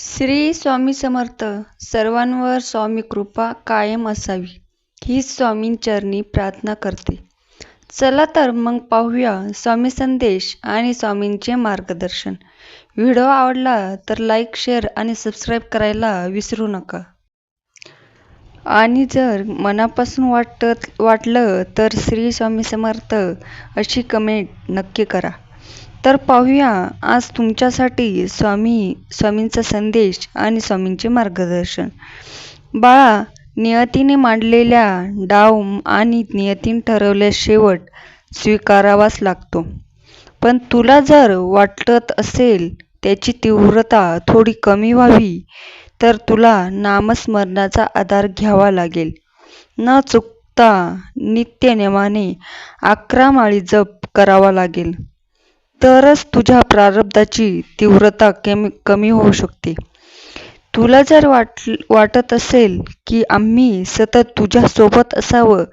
श्री स्वामी समर्थ सर्वांवर स्वामी कृपा कायम असावी. हीच स्वामींचरणी प्रार्थना करते. चला तर मग पाहूया स्वामी संदेश आणि स्वामींचे मार्गदर्शन. व्हिडिओ आवडला तर लाईक शेअर आणि सबस्क्राईब करायला विसरू नका. आणि जर मनापासून वाटत वाटलं तर श्री स्वामी समर्थ अशी कमेंट नक्की करा. तर पाहूया. आज तुमच्यासाठी स्वामी स्वामींचा संदेश आणि स्वामींचे मार्गदर्शन. बाळा नियतीने मांडलेल्या डाव आणि नियतीने ठरवल्या शेवट स्वीकारावाच लागतो. पण तुला जर वाटत असेल त्याची तीव्रता थोडी कमी व्हावी तर तुला नामस्मरणाचा आधार घ्यावा लागेल. न चुकता नित्यनियमाने अकरा माळी जप करावा लागेल. तरच तुझ्या प्रारब्धाची तीव्रता कमी कमी होऊ शकते. तुला जर वाट वाटत असेल की आम्ही सतत तुझ्या सोबत असावं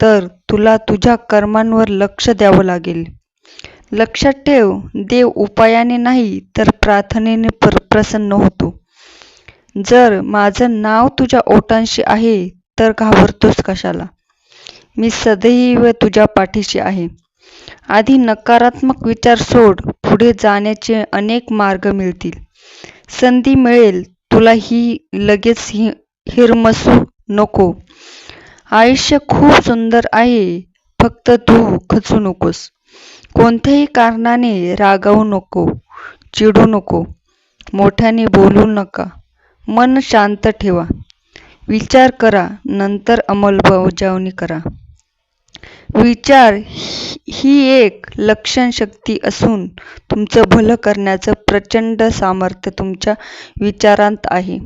तर तुला तुझ्या कर्मांवर लक्ष द्यावं लागेल. लक्षात ठेव देव उपायाने नाही तर प्रार्थनेने पर प्रसन्न होतो. जर माझं नाव तुझ्या ओटांशी आहे तर घाबरतोस कशाला? मी सदैव तुझ्या पाठीशी आहे. आधी नकारात्मक विचार सोड पुढे जाण्याचे अनेक मार्ग मिळतील. संधी मिळेल तुला ही लगेच हि हिरमसू नको. आयुष्य खूप सुंदर आहे फक्त तू खचू नकोस. कोणत्याही कारणाने रागावू नको चिडू नको. मोठ्याने बोलू नका. मन शांत ठेवा. विचार करा नंतर अंमलबजावणी करा. विचार ही एक लक्षण शक्ती असून तुमचं भलं करण्याचं प्रचंड सामर्थ्य तुमच्या विचारांत आहे.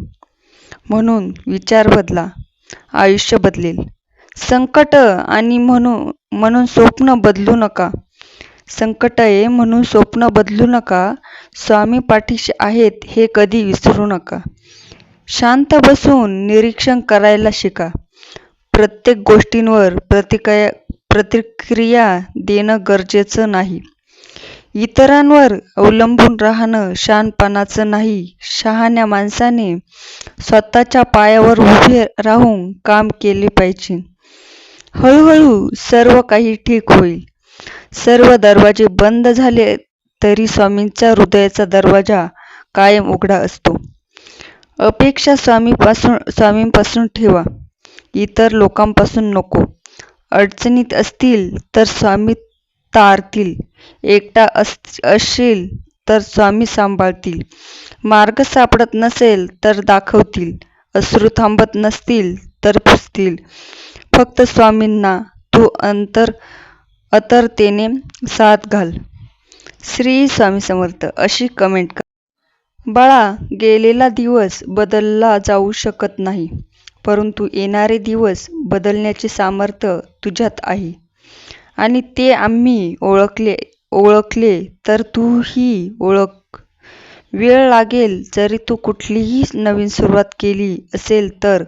म्हणून विचार बदला आयुष्य बदलेल. संकट आणि म्हणून म्हणून स्वप्न बदलू नका. संकट आहे म्हणून स्वप्न बदलू नका. स्वामी पाठीशी आहेत हे कधी विसरू नका. शांत बसून निरीक्षण करायला शिका. प्रत्येक गोष्टींवर प्रतिक्रिया प्रतिक्रिया देणं गरजेचं नाही. इतरांवर अवलंबून राहणं शहाणपणाचं नाही. शहाण्या माणसाने स्वतःच्या पायावर उभे राहून काम केले पाहिजे. हळूहळू सर्व काही ठीक होईल. सर्व दरवाजे बंद झाले तरी स्वामींचा हृदयाचा दरवाजा कायम उघडा असतो. अपेक्षा स्वामीपासून स्वामींपासून ठेवा. इतर लोकांपासून नको. अडचणीत असतील तर स्वामी तारतील. एकटा अस असशील तर स्वामी सांभाळतील. मार्ग सापडत नसेल तर दाखवतील. अश्रू थांबत नसतील तर पुसतील. फक्त स्वामींना तू अंतर अतरतेने साथ घाल. श्री स्वामी समर्थ अशी कमेंट कर. बाळा गेलेला दिवस बदलला जाऊ शकत नाही. परंतु येणारे दिवस बदलण्याचे सामर्थ्य तुझ्यात आहे. आणि ते आम्ही ओळखले ओळखले तर तूही ओळख. वेळ लागेल जरी तू कुठलीही नवीन सुरुवात केली असेल तर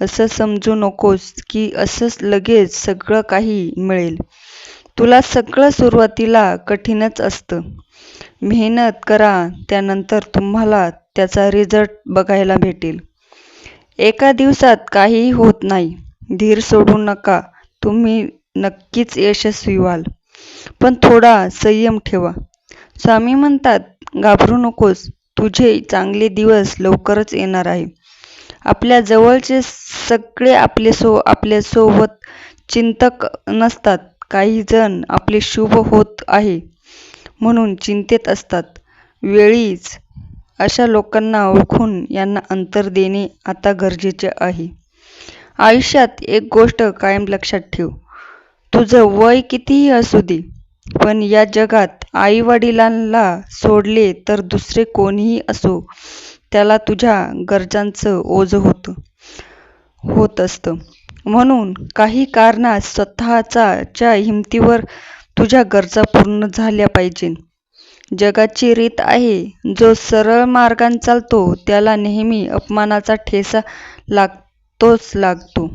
असं समजू नकोस की असंच लगेच सगळं काही मिळेल. तुला सगळं सुरुवातीला कठीणच असतं. मेहनत करा त्यानंतर तुम्हाला त्याचा रिझल्ट बघायला भेटेल. एका दिवसात काहीही होत नाही. धीर सोडू नका. तुम्ही नक्कीच यशस्वी व्हाल. पण थोडा संयम ठेवा. स्वामी म्हणतात घाबरू नकोस. तुझे चांगले दिवस लवकरच येणार आहे. आपल्या जवळचे सगळे आपले सो आपल्यासोबत चिंतक नसतात. काही जण आपले शुभ होत आहे म्हणून चिंतेत असतात. वेळीच अशा लोकांना ओळखून यांना अंतर देणे आता गरजेचे आहे. आयुष्यात एक गोष्ट कायम लक्षात ठेव. तुझं वय कितीही असू दे पण या जगात आई वडिलांना सोडले तर दुसरे कोणीही असो त्याला तुझ्या गरजांचं ओझ होतं होत असतं. म्हणून काही कारणात स्वतःच्या हिमतीवर तुझ्या गरजा पूर्ण झाल्या पाहिजे जगाची रीत आहे. जो सरळ मार्गाने चालतो त्याला नेहमी अपमानाचा ठेसा लागतोच लागतो.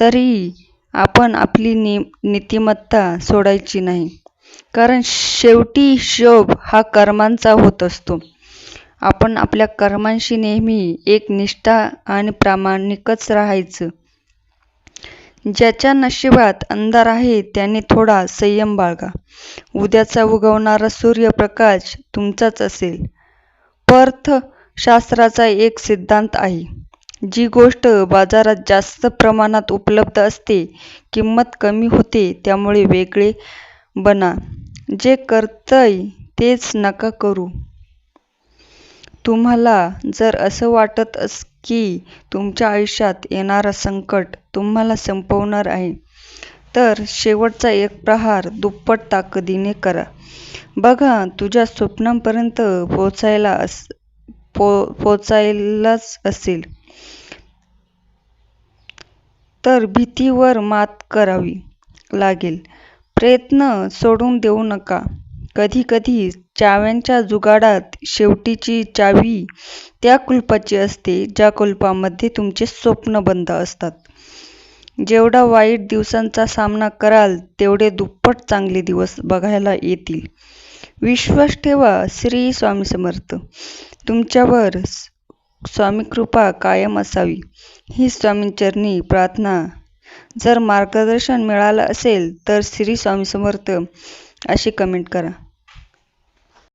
तरी आपण आपली नि नीतिमत्ता सोडायची नाही. कारण शेवटी हिशोब हा कर्मांचा होत असतो. आपण आपल्या कर्मांशी नेहमी एक निष्ठा आणि प्रामाणिकच राहायचं. ज्याच्या नशिबात अंधार आहे त्याने थोडा संयम बाळगा. उद्याचा उगवणारा सूर्यप्रकाश तुमचाच असेल. अर्थशास्त्राचा एक सिद्धांत आहे. जी गोष्ट बाजारात जास्त प्रमाणात उपलब्ध असते किंमत कमी होते त्यामुळे वेगळे बना. जे करतय तेच नका करू. तुम्हाला जर असं वाटत अस की तुमच्या आयुष्यात येणारा संकट तुम्हाला संपवणार आहे. तर शेवटचा एक प्रहार दुप्पट ताकदीने करा. बघा तुझ्या स्वप्नांपर्यंत पोचायला अस पो पोचायलाच असेल. तर भीतीवर मात करावी लागेल. प्रयत्न सोडून देऊ नका. कधी कधी चाव्यांच्या जुगाडात शेवटीची चावी त्या कुलपाची असते ज्या कुलपामध्ये तुमचे स्वप्न बंद असतात. जेवढा वाईट दिवसांचा सामना कराल तेवढे दुप्पट चांगले दिवस बघायला येतील. विश्वास ठेवा श्री स्वामी समर्थ. तुमच्यावर स्वामी कृपा कायम असावी. ही स्वामींचरणी प्रार्थना जर मार्गदर्शन मिळालं असेल तर श्री स्वामी समर्थ अशी कमेंट करा.